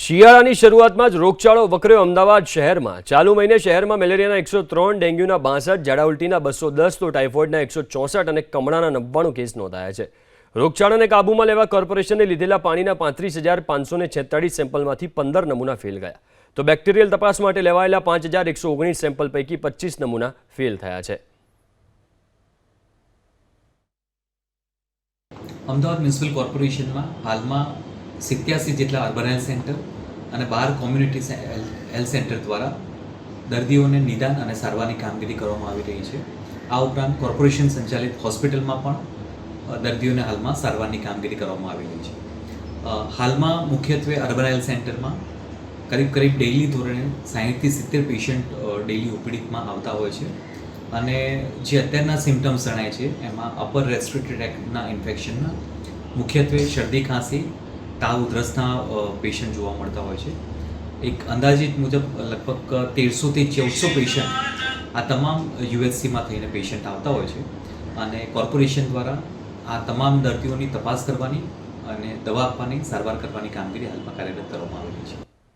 શિયાળાની શરૂઆતમાં જ રોગચાળો વકર્યો અમદાવાદ શહેરમાં. ચાલુ મહિને શહેરમાં મેલેરિયાના એકસો ત્રણ, ડેન્ગ્યુના બાસઠ, ઝાડા ઉલટીના બસો દસ, તો ટાઇફોઇડના એકસો ચોસઠ અને કમળાના નવ્વાણું કેસ નોંધાયા છે. રોગચાળાને કાબૂમાં લેવા કોર્પોરેશને લીધેલા પાણીના પાંત્રીસ હજાર પાંચસો ને છેતાળીસ સેમ્પલમાંથી પંદર નમૂના ફેલ ગયા. તો બેક્ટેરિયલ તપાસ માટે લેવાયેલા પાંચ હજાર એકસો ઓગણીસ સેમ્પલ પૈકી પચીસ નમૂના ફેલ થયા છે. અમદાવાદ મ્યુનિસિપલ કોર્પોરેશનમાં હાલમાં સિત્યાસી જેટલા અર્બન હેલ્થ સેન્ટર અને બાર કોમ્યુનિટી હેલ્થ સેન્ટર દ્વારા દર્દીઓને નિદાન અને સારવારની કામગીરી કરવામાં આવી રહી છે. આ ઉપરાંત કોર્પોરેશન સંચાલિત હોસ્પિટલમાં પણ દર્દીઓને હાલમાં સારવારની કામગીરી કરવામાં આવી રહી છે. હાલમાં મુખ્યત્વે અર્બન હેલ્થ સેન્ટરમાં કરીબ કરીબ ડેઇલી ધોરણે સાહીઠથી સિત્તેર પેશન્ટ ડેઇલી ઓપીડીમાં આવતા હોય છે. અને જે અત્યારના સિમ્ટમ્સ જણાય છે, એમાં અપર રેસ્પિરેટરી ટ્રેકના ઇન્ફેક્શનના મુખ્યત્વે શરદી, ખાંસી તાવ ઉધરસના પેશન્ટ જોવા મળતા હોય છે. એક અંદાજિત મુજબ લગભગ તેરસોથી ચૌદસો પેશન્ટ આ તમામ યુએસસીમાં થઈને પેશન્ટ આવતા હોય છે. અને કોર્પોરેશન દ્વારા આ તમામ દર્દીઓની તપાસ કરવાની અને દવા આપવાની, સારવાર કરવાની કામગીરી હાલમાં કાર્યરત કરવામાં આવેલી છે.